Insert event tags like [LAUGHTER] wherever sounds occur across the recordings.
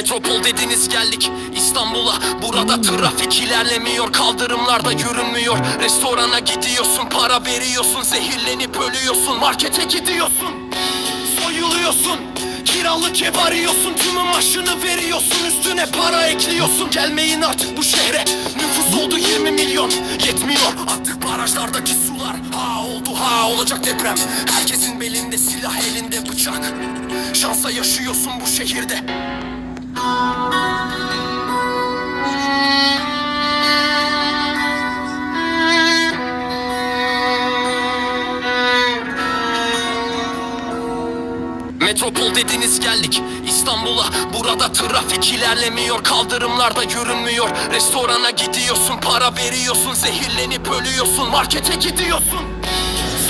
Metropol dediniz geldik İstanbul'a. Burada trafik ilerlemiyor Kaldırımlarda yürünmüyor Restorana gidiyorsun Para veriyorsun Zehirlenip ölüyorsun. Markete gidiyorsun Soyuluyorsun. Kiralık ev arıyorsun Tümü maaşını veriyorsun. Üstüne para ekliyorsun. Gelmeyin artık bu şehre. Nüfus oldu 20 milyon. Yetmiyor artık barajlardaki sular. Ha oldu ha olacak deprem. Herkesin belinde silah elinde bıçak. Şansa yaşıyorsun bu şehirde Metropol dediniz geldik. İstanbul'a Burada trafik ilerlemiyor Kaldırımlarda yürünmüyor Restorana gidiyorsun Para veriyorsun Zehirlenip ölüyorsun. Markete gidiyorsun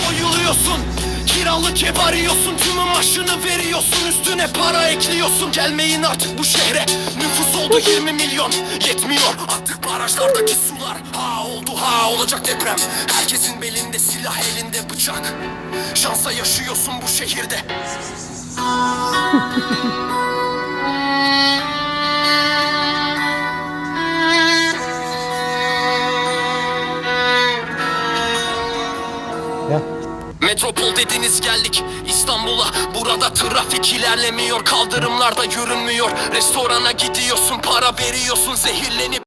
Soyuluyorsun Kiralık ev arıyorsun Tümü maaşını veriyorsun Üstüne para ekliyorsun. Gelmeyin artık bu şehre Nüfus oldu 20 milyon. Yetmiyor artık barajlardaki sular. Ha oldu ha olacak deprem. Herkesin belinde silah elinde bıçak. Şansa yaşıyorsun bu şehirde. [LAUGHS] Ya. Metropol dediniz geldik İstanbul'a. Burada trafik ilerlemiyor Kaldırımlarda yürünmüyor Restorana gidiyorsun Para veriyorsun Zehirlenip